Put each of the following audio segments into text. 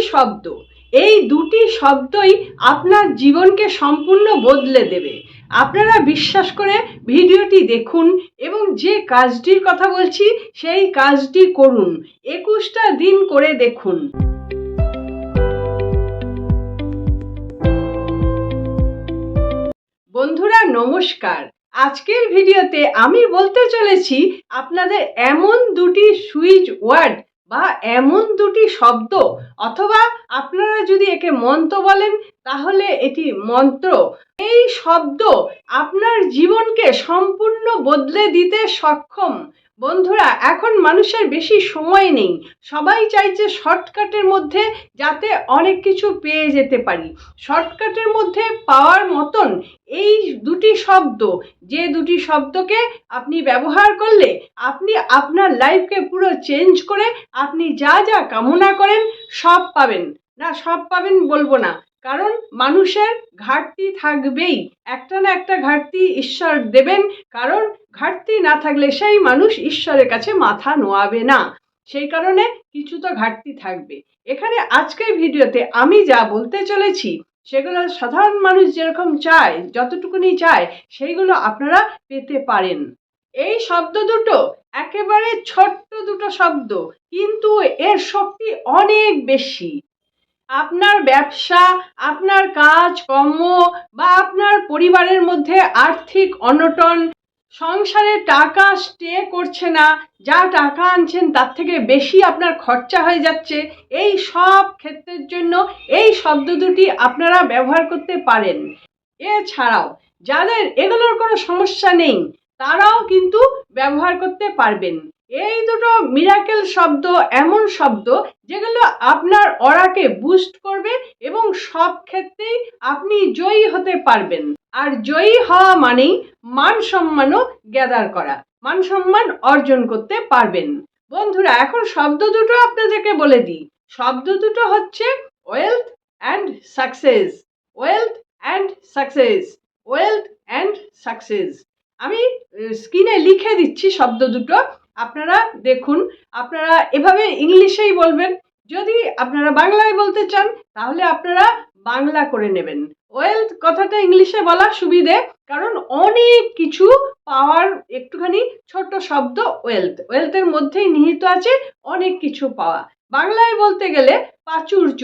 শব্দ। এই দুটি শব্দই আপনার জীবনকে সম্পূর্ণ বদলে দেবে। আপনারা বিশ্বাস করে ভিডিওটি দেখুন এবং যে কাজটির কথা বলছি, সেই কাজটি করুন। একুশটা দিন করে দেখুন। বন্ধুরা, নমস্কার। আজকের ভিডিওতে আমি বলতে চলেছি আপনাদের এমন দুটি সুইচ ওয়ার্ড বা এমন দুটি শব্দ অথবা আপনারা যদি একে মন্ত্র বলেন, তাহলে এটি মন্ত্র। এই শব্দ আপনার জীবনকে সম্পূর্ণ বদলে দিতে সক্ষম। বন্ধুরা, এখন মানুষের বেশি সময় নেই। সবাই চাইছে শর্টকাটের মধ্যে যাতে অনেক কিছু পেয়ে যেতে পারি। শর্টকাটের মধ্যে পাওয়ার মতন এই দুটি শব্দ, যে দুটি শব্দকে আপনি ব্যবহার করলে আপনি আপনার লাইফকে পুরো চেঞ্জ করে আপনি যা যা কামনা করেন সব পাবেন। না, সব পাবেন বলব না। কারণ মানুষের ঘাটতি থাকবেই। একটা না একটা ঘাটতি ঈশ্বর দেবেন, কারণ ঘাটতি না থাকলে সেই মানুষ ঈশ্বরের কাছে মাথা নোয়াবে না। সেই কারণে কিছু তো ঘাটতি থাকবে। এখানে আজকের ভিডিওতে আমি যা বলতে চলেছি, সেগুলো সাধারণ মানুষ যেরকম চায়, যতটুকুনি চায়, সেইগুলো আপনারা পেতে পারেন। এই শব্দ দুটো একেবারে ছোট্ট দুটো শব্দ, কিন্তু এর শক্তি অনেক বেশি। আপনার ব্যবসা, আপনার কাজ, কর্ম বা আপনার পরিবারের মধ্যে আর্থিক অনটন, সংসারে টাকা স্টে করছে না, যা টাকা আনছেন তার থেকে বেশি আপনার খরচা হয়ে যাচ্ছে, এই সব ক্ষেত্রের জন্য এই শব্দ দুটি আপনারা ব্যবহার করতে পারেন। এছাড়াও, যাদের এগুলোর কোনো সমস্যা নেই, তারাও কিন্তু ব্যবহার করতে পারবেন। এই দুটো মিরাকেল শব্দ এমন শব্দ যেগুলো আপনার অরাকে বুস্ট করবে এবং সব ক্ষেত্রেই আপনি জয়ী হতে পারবেন। আর জয়ী হওয়া মানেই মান সম্মানও গ্যাদার করা, মান সম্মান অর্জন করতে পারবেন। বন্ধুরা, এখন শব্দ দুটো আপনাদেরকে বলে দিই। শব্দ দুটো হচ্ছে wealth and success wealth and success wealth and success আমি স্ক্রিনে লিখে দিচ্ছি শব্দ দুটো। আপনারা দেখুন, আপনারা এভাবে ইংলিশেই বলবেন। যদি আপনারা বাংলায় বলতে চান, তাহলে আপনারা বাংলা করে নেবেন। ওয়েলথ কথাটা ইংলিশে বলা সুবিধে, কারণ অনেক কিছু পাওয়ার একটুখানি ছোট শব্দ ওয়েলথ। ওয়েলথের মধ্যেই নিহিত আছে অনেক কিছু পাওয়া। বাংলায় বলতে গেলে প্রাচুর্য।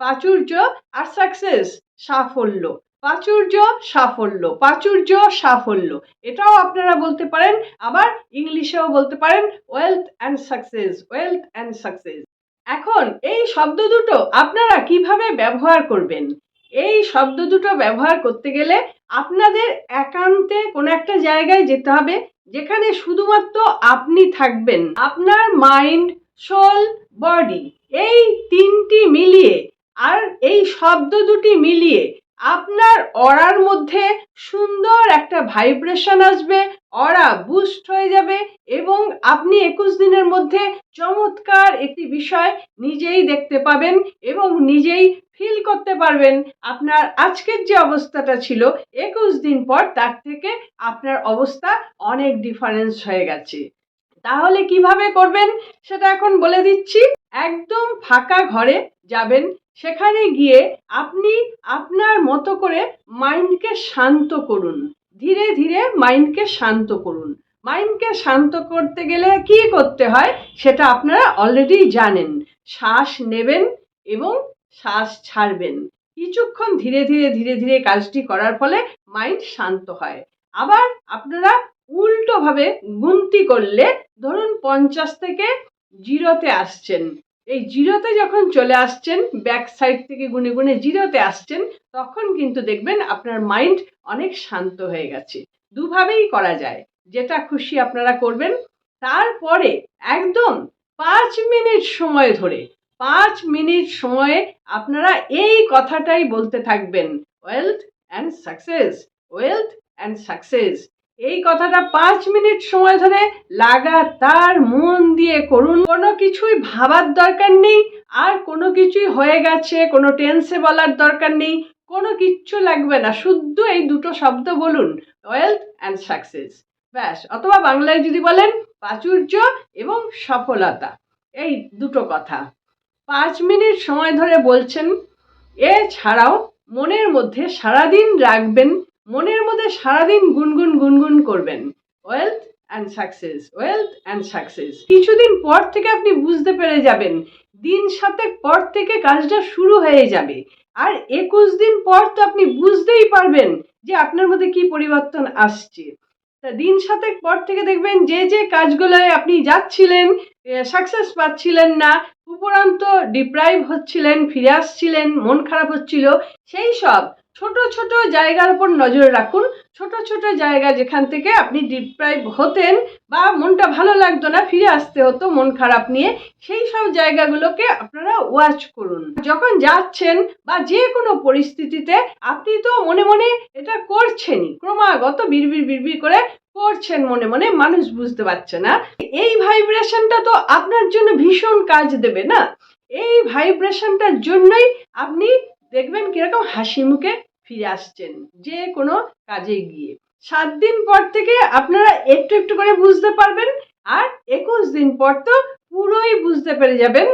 প্রাচুর্য আর সাকসেস, সাফল্য। প্রাচুর্য, সাফল্য প্রাচুর্য, সাফল্য। এটাও আপনারা বলতে পারেন, আবার ইংলিশেও বলতে পারেন wealth and success wealth and success এখন, এই শব্দ দুটো আপনারা কীভাবে ব্যবহার করবেন? এই শব্দ দুটো ব্যবহার করতে গেলে আপনাদের একান্তে কোনো একটা জায়গায় যেতে হবে, যেখানে শুধুমাত্র আপনি থাকবেন, আপনার মাইন্ড সোল বডি এই তিনটি মিলিয়ে, আর এই শব্দ দুটি মিলিয়ে আপনার অরার মধ্যে সুন্দর একটা ভাইব্রেশন আসবে, অরা বুস্ট হয়ে যাবে এবং আপনি একুশ দিনের মধ্যে চমৎকার একটি বিষয় নিজেই দেখতে পাবেন এবং নিজেই ফিল করতে পারবেন। আপনার আজকের যে অবস্থাটা ছিল, একুশ দিন পর তার থেকে আপনার অবস্থা অনেক ডিফারেন্স হয়ে গেছে। তাহলে কীভাবে করবেন সেটা এখন বলে দিচ্ছি। একদম ফাঁকা ঘরে যাবেন সেখানে গিয়ে আপনি আপনার মতো করে মাইন্ডকে শান্ত করুন। ধীরে ধীরে মাইন্ডকে শান্ত করুন। মাইন্ডকে শান্ত করতে গেলে কি করতে হয় সেটা আপনারা অলরেডি জানেন। শ্বাস নেবেন এবং শ্বাস ছাড়বেন। কিছুক্ষণ ধীরে ধীরে ধীরে ধীরে কাজটি করার ফলে মাইন্ড শান্ত হয়। আবার আপনারা উল্টোভাবে গুনতি করলে ধরুন পঞ্চাশ থেকে জিরোতে আসছেন। এই জিরোতে যখন চলে আসছেন ব্যাক সাইড থেকে গুনে গুনে জিরোতে আসছেন, তখন কিন্তু দেখবেন আপনার মাইন্ড অনেক শান্ত হয়ে গেছে। দুভাবেই করা যায়। যেটা খুশি আপনারা করবেন। তারপরে একদম পাঁচ মিনিট সময় ধরে, পাঁচ মিনিট সময়ে আপনারা এই কথাটাই বলতে থাকবেন wealth and success wealth and success এই কথাটা পাঁচ মিনিট সময় ধরে লাগাতার মন দিয়ে করুন। কোনো কিছুই ভাবার দরকার নেই, আর কোনো কিছুই হয়ে গেছে, কোনো টেন্সে বলার দরকার নেই, কোনো কিচ্ছু লাগবে না, শুদ্ধ এই দুটো শব্দ বলুন ওয়েলথ অ্যান্ড সাকসেস ব্যাস, অথবা বাংলায় যদি বলেন, প্রাচুর্য এবং সফলতা, এই দুটো কথা। পাঁচ মিনিট সময় ধরে বলছেন, এছাড়াও মনের মধ্যে সারাদিন রাখবেন মনের মধ্যে সারাদিন গুনগুন গুনগুন করবেন। Wealth and success wealth and success কিছুদিন পর থেকে আপনি বুঝতে পেরে যাবেন, দিন সাতেক পর থেকে কাজটা শুরু হয়ে যাবে। আর একুশ দিন পর তো আপনি বুঝতেই পারবেন যে আপনার মধ্যে কি পরিবর্তন আসছে। তা দিন সাতেক পর থেকে দেখবেন যে যে কাজগুলোয় আপনি যাচ্ছিলেন সাকসেস পাচ্ছিলেন না, উপরান্ত ডিপ্রাইভ হচ্ছিলেন, ফিরে আসছিলেন, মন খারাপ হচ্ছিল, সেই সব ছোট ছোট জায়গার উপর নজর রাখুন। ছোট ছোট জায়গা যেখান থেকে আপনি ডিপ্রাইভ হতেন বা মনটা ভালো লাগতো না, ফিরে আসতে হতো মন খারাপ নিয়ে, সেই সব জায়গাগুলোকে আপনারা ওয়াচ করুন। যখন যাচ্ছেন বা যে কোনো পরিস্থিতিতে, আপনি তো মনে মনে এটা করছেনই। ক্রমাগত বিড়বিড় বিড়বিড় করে করছেন মনে মনে, মানুষ বুঝতে পারছে না। এই ভাইব্রেশনটা তো আপনার জন্য ভীষণ কাজ দেবে না। এই ভাইব্রেশনটার জন্যই আপনি দেখবেন কীরকম হাসি মুখে ফিরে আসছেন যে কোনো কাজে গিয়ে। সাত দিন পর থেকে আপনারা একটু একটু করে বুঝতে পারবেন আর একুশ দিন পর তো পুরোই বুঝতে পেরে যাবেন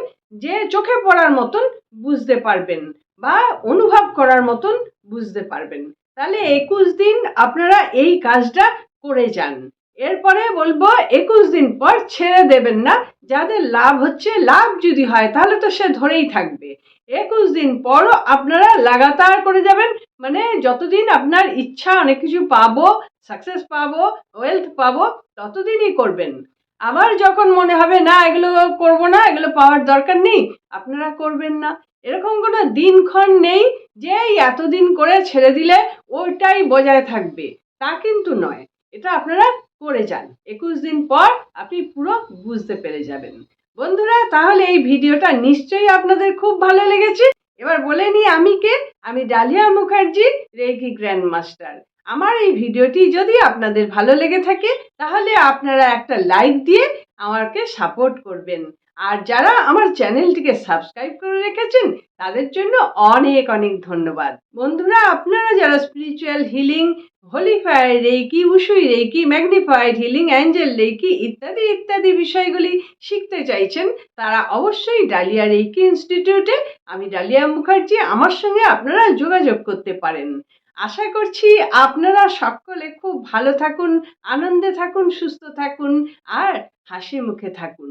যে চোখে পড়ার মতন বুঝতে পারবেন বা অনুভব করার মতন বুঝতে পারবেন। তাহলে একুশ দিন আপনারা এই কাজটা করে যান। এরপরে বলব, একুশ দিন পর ছেড়ে দেবেন না। যাদের লাভ হচ্ছে, লাভ যদি হয়, তাহলে তো সে ধরেই থাকবে। একুশ দিন পরও আপনারা লাগাতার করে যাবেন মানে যতদিন আপনার ইচ্ছা অনেক কিছু পাবো সাকসেস পাবো ওয়েলথ পাবো, ততদিনই করবেন। আবার যখন মনে হবে, না, এগুলো করব না, এগুলো পাওয়ার দরকার নেই, আপনারা করবেন না। এরকম কোনো দিনক্ষণ নেই যে এতদিন করে ছেড়ে দিলে ওইটাই বজায় থাকবে। তা কিন্তু নয়। এটা আপনারা করে যান। একুশ দিন পর আপনি পুরো বুঝতে পেরে যাবেন। বন্ধুরা, তাহলে এই ভিডিওটা নিশ্চয়ই আপনাদের খুব ভালো লেগেছে। এবার বলে নিই আমি কে? আমি Dalia Mukherjee, reiki grand master আমার এই ভিডিওটি যদি আপনাদের ভালো লেগে থাকে, তাহলে আপনারা একটা লাইক দিয়ে আমাকে সাপোর্ট করবেন। আর যারা আমার চ্যানেলটিকে সাবস্ক্রাইব করে রেখেছেন, তাদের জন্য অনেক অনেক ধন্যবাদ। বন্ধুরা, আপনারা যারা spiritual healing holy fire reiki Usui reiki magnified healing angel reiki ইত্যাদি ইত্যাদি বিষয়গুলি শিখতে চাইছেন, তারা অবশ্যই ডালিয়া রেকি ইনস্টিটিউটে আমি ডালিয়া মুখার্জি আমার সঙ্গে আপনারা যোগাযোগ করতে পারেন। আশা করছি আপনারা সকলে খুব ভালো থাকুন, আনন্দে থাকুন, সুস্থ থাকুন, আর হাসি মুখে থাকুন।